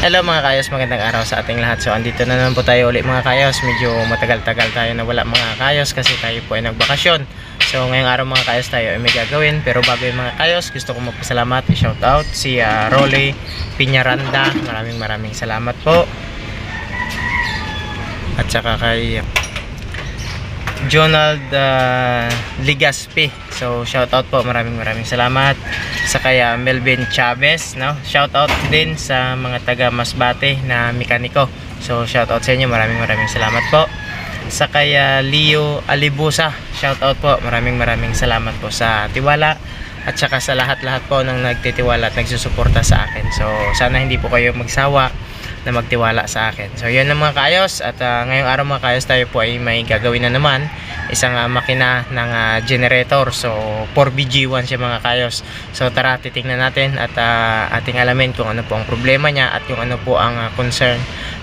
Hello mga kayos, magandang araw sa ating lahat. So andito na naman po tayo ulit mga kayos. Medyo matagal-tagal tayo na wala mga kayos kasi tayo po ay nagbakasyon. So ngayong araw mga kayos tayo ay may gagawin. Pero bago yung mga kayos, gusto ko magpasalamat, i-shout out si uh, Rolly Piñaranda. Maraming maraming salamat po. At saka kay Jonald uh, Ligaspi. So shout out po, maraming maraming salamat. Sa kaya Melvin Chavez, no? Shout out din sa mga taga Masbate na mekaniko. So shout out sa inyo, maraming maraming salamat po. Sa kaya Leo Alibusa, shout out po, maraming maraming salamat po sa tiwala at saka sa lahat-lahat po ng nagtitiwala at nagsusuporta sa akin. So sana hindi po kayo magsawa na magtiwala sa akin. So yun ang mga kayos at ah, ngayong araw mga kayos tayo po ay may gagawin na naman isang ah, makina ng ah, generator. So 4BG1 siya mga kayos. So tara titingnan natin at ah, ating alamin kung ano po ang problema niya at yung ano po ang ah, concern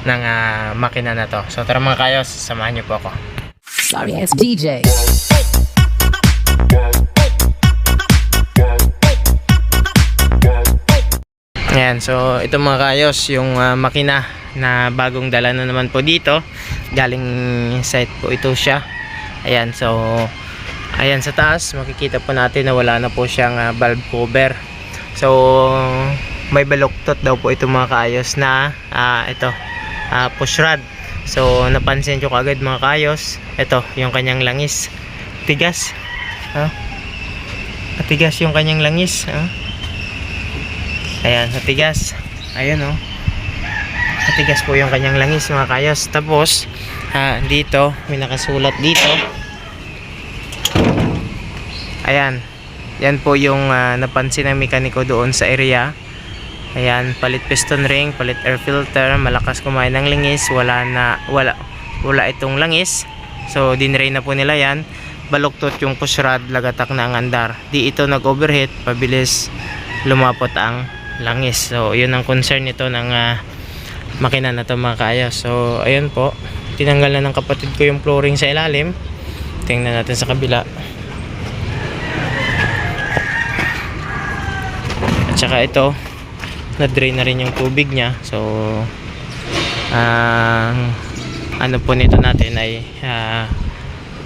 ng ah, makina na to. So tara mga kayos, samahan niyo po ako. Sorry ass DJ. Ayan, so ito mga kayos, yung ah, makina na bagong dala na naman po dito. Galing site po ito siya. Ayan, so ayan sa taas, makikita po natin na wala na po siyang ah, valve cover. So may baluktot daw po ito mga kayos na ah, ito, ah, push rod. So napansin ko kagad mga kayos, ito yung kanyang langis. Tigas. Ha? Tigas yung kanyang langis. Ha? Ayan, matigas. Ayan oh. Matigas po yung kanyang langis mga kayos. Tapos, ha, dito, may nakasulat dito. Ayan. Yan po yung ah, napansin ng mekaniko doon sa area. Ayan, palit piston ring, palit air filter, malakas kumain ng langis, wala na, wala, wala itong langis. So, dinray na po nila yan. Baluktot yung push rod, lagatak na ang andar. Di ito nag-overheat, pabilis lumapot ang langis. So, yun ang concern nito ng ah, makina na to mga kaya. So, ayun po. Tinanggal na ng kapatid ko yung flooring sa ilalim. Tingnan natin sa kabila. At saka ito, na-drain na rin yung tubig niya. So, ang ano po nito natin ay ah,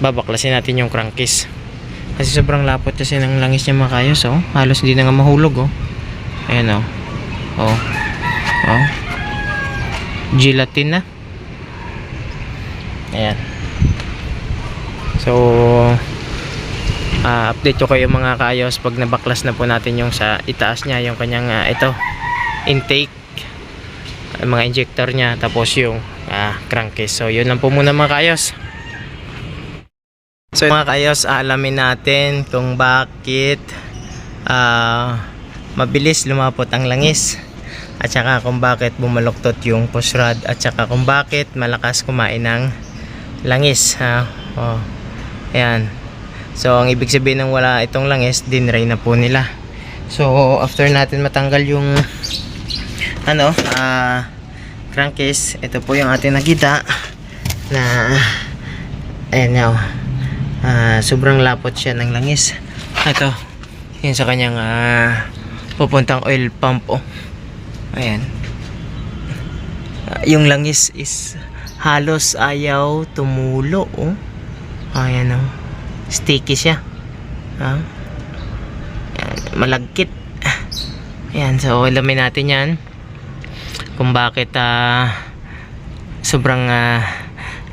babaklasin natin yung crankcase. Kasi sobrang lapot kasi ng langis niya mga kayos. Oh. Halos hindi na nga mahulog. Oh. Ayan oh. Oh. Oh. Gelatin na. Ayan. So, ah, update ko kayo mga kayos pag nabaklas na po natin yung sa itaas niya, yung kanyang ah, ito, intake, ang mga injector niya, tapos yung ah, crankcase. So, yun lang po muna mga kayos. So, mga kayos, alamin natin kung bakit ah, mabilis lumapot ang langis. At saka kung bakit bumaluktot yung push at saka kung bakit malakas kumain ng langis ha? Oh. ayan. So ang ibig sabihin ng wala itong langis dinray na po nila. So after natin matanggal yung ano ah crankcase ito po yung ating nakita na ayan now ah, sobrang lapot siya ng langis. Ito yun sa kanyang ah, pupuntang oil pump oh. Ayan. Yung langis is halos ayaw tumulo oh. Ayan oh. Sticky siya. Ha? Ayan, malagkit. Ayan, so alamin natin 'yan. Kung bakit ah sobrang ah,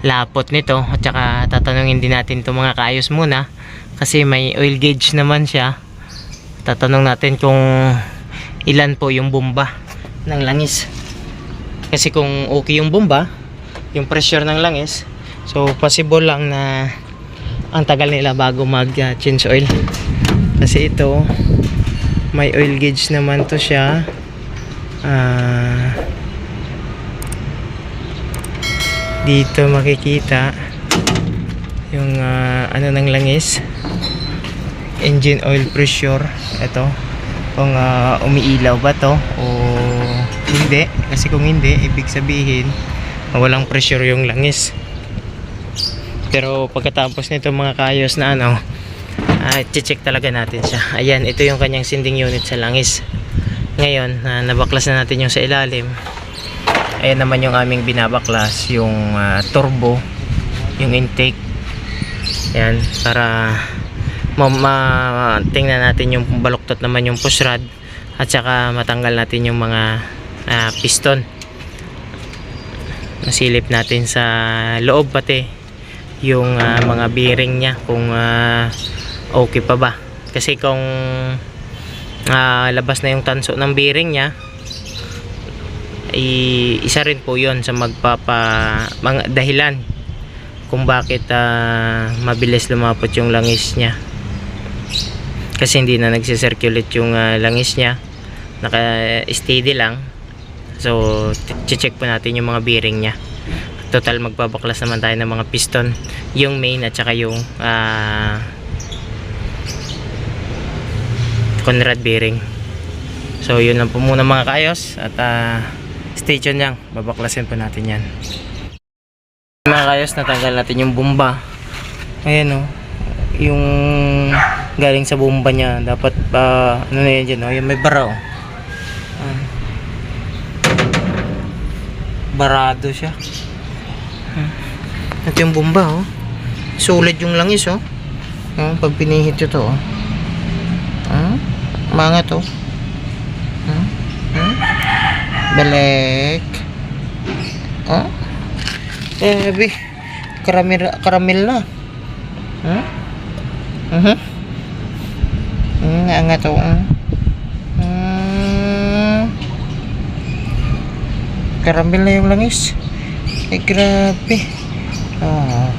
lapot nito at saka tatanungin din natin itong mga kaayos muna kasi may oil gauge naman siya tatanong natin kung ilan po yung bomba ng langis. Kasi kung okay yung bomba yung pressure ng langis so possible lang na ang tagal nila bago mag uh, change oil. Kasi ito may oil gauge naman to siya. Ah, dito makikita yung ah, ano ng langis engine oil pressure. Ito. Kung ah, umiilaw ba to o hindi. Kasi kung hindi ibig sabihin walang pressure yung langis. Pero pagkatapos nito mga kayos na ano ah, check talaga natin siya. Ayan ito yung kanyang sending unit sa langis. Ngayon na nabaklas na natin yung sa ilalim. Ayan naman yung aming binabaklas, yung ah, turbo, yung intake. Ayan, para tingnan natin yung baluktot naman yung push rod at saka matanggal natin yung mga ah, piston. Nasilip natin sa loob pati yung ah, mga bearing niya kung ah, okay pa ba. Kasi kung ah, labas na yung tanso ng bearing niya, i- isa rin po yon sa magpapa mga dahilan kung bakit ah, mabilis lumapot yung langis niya kasi hindi na nagsisirculate yung ah, langis niya. Naka steady lang. So check po natin yung mga bearing niya. Total magbabaklas naman tayo ng mga piston. Yung main at saka yung ah, Conrad bearing. So yun lang po muna mga kaayos. At ah, stay tuned lang. Babaklasin po natin yan. Mga kaayos natanggal natin yung bomba. Ayan o yung galing sa bomba niya dapat pa ano na yan dyan o yung may bara o Ah. barado siya Hmm. ito yung bomba oh sulit yung langis oh oh pag pinihit ito oh ah mga to hmm? Hmm? balik oh eh bi karamil karamil na hmm? Mhm. Hmm, nga nga to. Hmm. Hmm. Karamel na yung langis. Ay, grabe. Ah.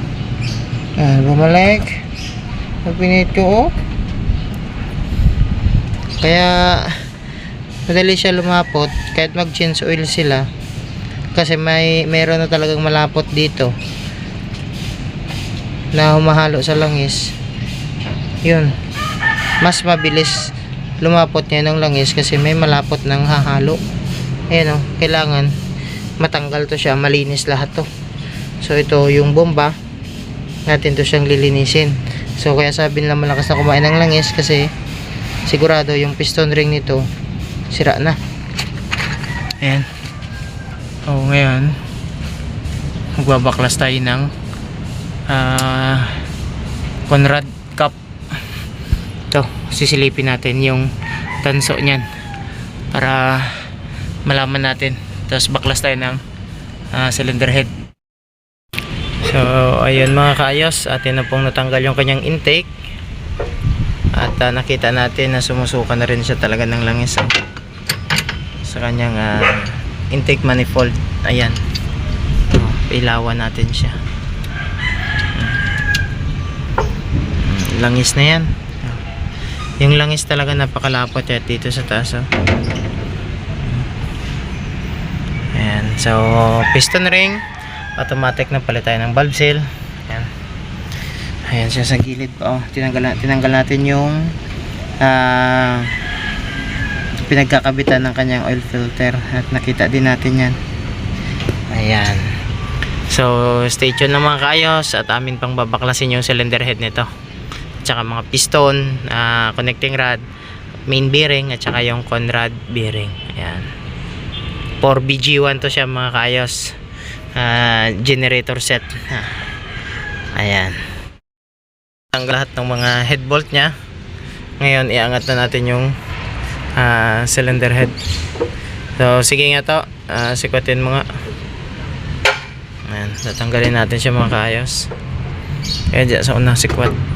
Ah, bumalik. Napinit ko, oh. Kaya, madali siya lumapot. Kahit mag-change oil sila. Kasi may, meron na talagang malapot dito. Na humahalo sa langis. Yun. Mas mabilis lumapot niya ng langis kasi may malapot ng hahalo. Ayan o, kailangan matanggal to siya, malinis lahat to. So ito yung bomba, natin to siyang lilinisin. So kaya sabi nila malakas na kumain ng langis kasi sigurado yung piston ring nito sira na. Ayan. O ngayon, magbabaklas tayo ng ah Conrad. Ito, sisilipin natin yung tanso niyan para malaman natin. Tapos baklas tayo ng ah, cylinder head. So, ayun mga kaayos, atin na pong natanggal yung kanyang intake. At ah, nakita natin na sumusuka na rin siya talaga ng langis oh. sa kanyang ah, intake manifold. Ayan. Oh, ilawan natin siya. Mm, Langis na yan. Yung langis talaga napakalapot yan dito sa taas. Oh. Ayan. So, piston ring. Automatic na palit tayo ng valve seal. Ayan. Ayan siya sa gilid pa. Oh, tinanggal, na- tinanggal natin yung ah pinagkakabitan ng kanyang oil filter at nakita din natin yan ayan so stay tuned naman kaayos at amin pang babaklasin yung cylinder head nito at saka mga piston ah, connecting rod main bearing at saka yung Conrad bearing. Ayan. 4BG1 to siya mga kaayos. Ah, generator set. Ayan. Ang lahat ng mga head bolt nya ngayon iangat na natin yung ah, cylinder head. So sige nga to. Ah, sikwatin mo nga. Ayan. Tatanggalin natin siya mga kaayos. Kaya dyan sa unang sikwat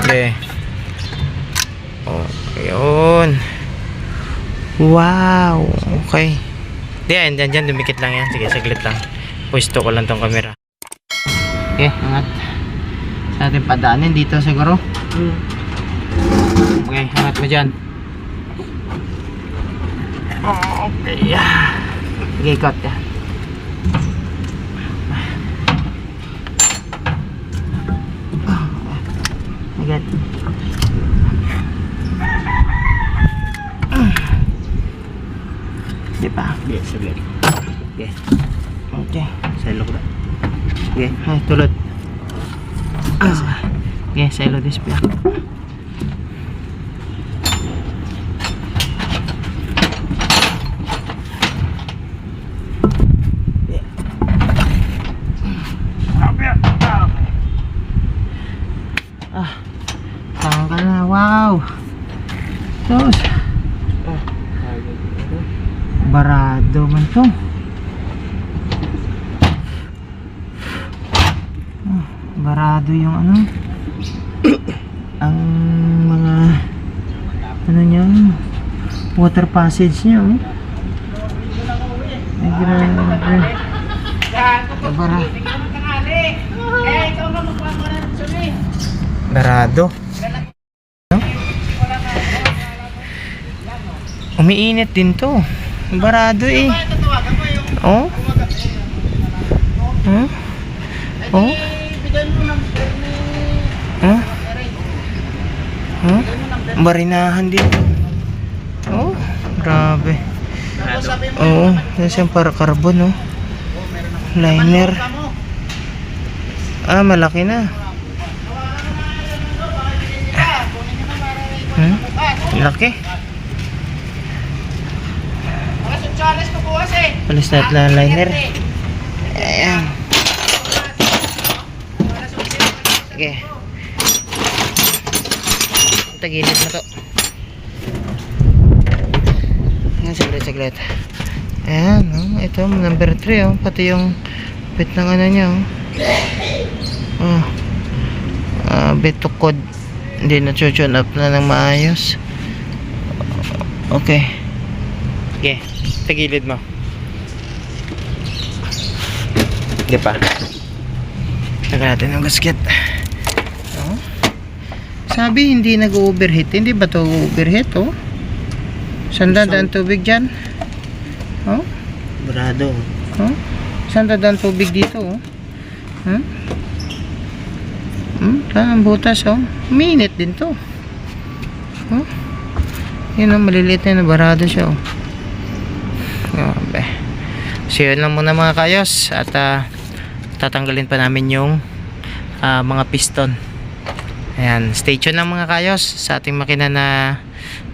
okay oh ayun wow okay. Di yan dyan dyan dumikit lang yan. Sige saglit lang. Pwesto ko lang tong camera. Okay angat. Sa ating padaanin dito siguro. Okay, angat mo dyan. Okay. Okay, cut ya. Agad. Di ba? Yes, saglit. Okay. Okay. Sa ilog na. Okay, ay, tulad. Ah. Okay, sa ilog display. Barado man to. Ah, barado yung ano. Ang mga ano niya water passage niya oh. ay grabe. Bara barado. Umiinit din to barado eh oh huh? oh Huh? Huh? Marinahan din. Oh, grabe. Oh, yan para carbon, oh. Liner. Ah, malaki na. Hmm? Laki. Palis na na liner. Ayan. Okay. Tagilid na to. Ayan, saglit, saglit. Ayan, oh, ito, number 3, oh. Pati yung bit ng ano niya, oh. Oh. Ah, bit to code. Hindi na tune up na ng maayos. Okay. Okay, tagilid mo. Hindi pa. Taga natin ang gasket. Oh. Sabi hindi nag-overheat. Hindi ba to overheat oh? Saan dadaan tubig dyan? Oh? Brado. Oh? Saan dadaan tubig dito oh? Hmm? Hmm? Saan ang butas oh? Minute din to. Oh? Yun oh, maliliit na nabarado siya oh. So yun lang muna mga kayos at ah, tatanggalin pa namin yung ah, mga piston. Ayan, stay tuned lang mga kayos sa ating makina na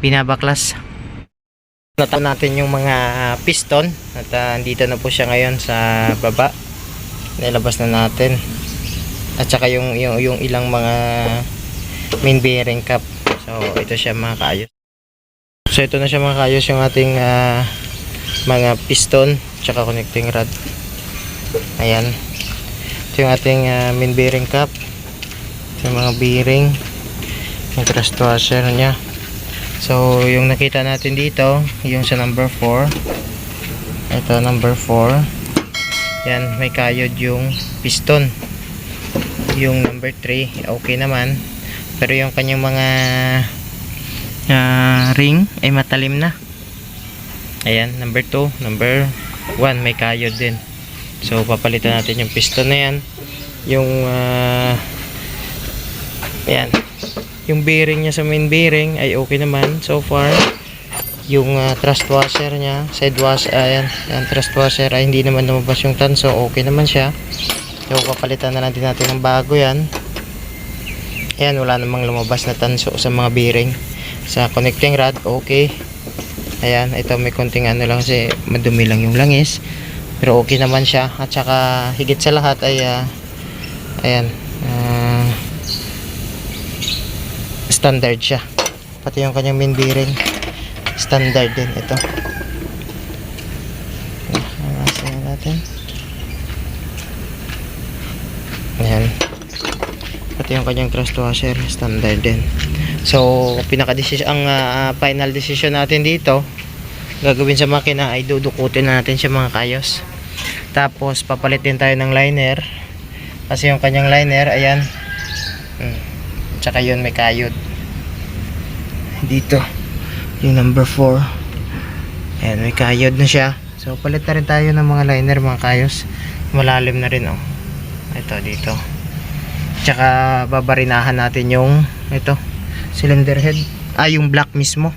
binabaklas. Nataw natin yung mga piston at ah, andito na po siya ngayon sa baba. Nilabas na natin. At saka yung, yung, yung ilang mga main bearing cap. So ito siya mga kayos. So ito na siya mga kayos yung ating ah, mga piston tsaka connecting rod. Ayan. Ito yung ating ah, main bearing cap. Ito yung mga bearing. Yung thrust washer niya. So, yung nakita natin dito, yung sa number 4. Ito, number 4. Yan, may kayod yung piston. Yung number 3, okay naman. Pero yung kanyang mga ah, ring ay matalim na. Ayan, number 2, number 1, may kayod din. So, papalitan natin yung piston na yan. Yung, ah, ayan, yung bearing niya sa main bearing ay okay naman so far. Yung ah, thrust washer niya, side wash, ayan, yung thrust washer ay hindi naman lumabas yung tanso, okay naman siya. So, papalitan na lang din natin ng bago yan. Ayan, wala namang lumabas na tanso sa mga bearing. Sa connecting rod, okay. Ayan, ito may konting ano lang kasi madumi lang yung langis. Pero okay naman siya. At saka higit sa lahat ay ah, ayan, ah, standard siya. Pati yung kanyang main bearing standard din ito. Ayan, natin. Ayan. Pati yung kanyang thrust washer standard din. So, pinaka ang ah, final decision natin dito gagawin sa makina ay dudukutin na natin siya mga kayos. Tapos papalitin tayo ng liner. Kasi yung kanyang liner, ayan. Hmm. Tsaka yun may kayod. Dito. Yung number 4. Ayan, may kayod na siya. So palit na rin tayo ng mga liner mga kayos. Malalim na rin oh. Ito dito. Tsaka babarinahan natin yung ito cylinder head. Ah, yung black mismo.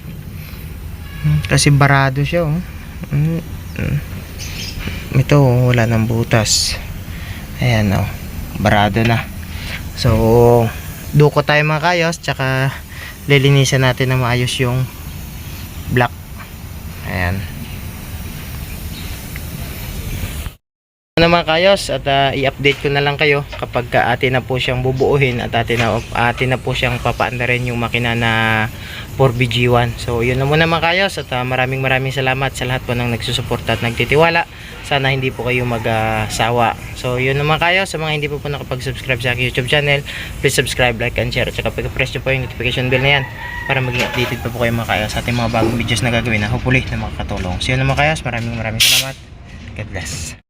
Hmm, Kasi barado siya oh. Mm, mm. Ito oh, wala nang butas. Ayan oh. Barado na. So, duko tayo mga kayos tsaka lilinisan natin na maayos yung black. Ayan. Naman kayos at ah, i-update ko na lang kayo kapag ka atin na po siyang bubuuhin at atin na, atin na po siyang papaandarin yung makina na 4BG1 so yun na muna mga kayos at ah, maraming maraming salamat sa lahat po ng nagsusuporta at nagtitiwala. Sana hindi po kayo magsawa so yun naman kayo sa mga hindi po po nakapag-subscribe sa aking YouTube channel please subscribe, like, and share. At saka pag-press nyo po yung notification bell na yan para maging updated pa po kayo mga kayo sa ating mga bagong videos na gagawin na hopefully na makakatulong so yun naman kayo maraming maraming salamat. God bless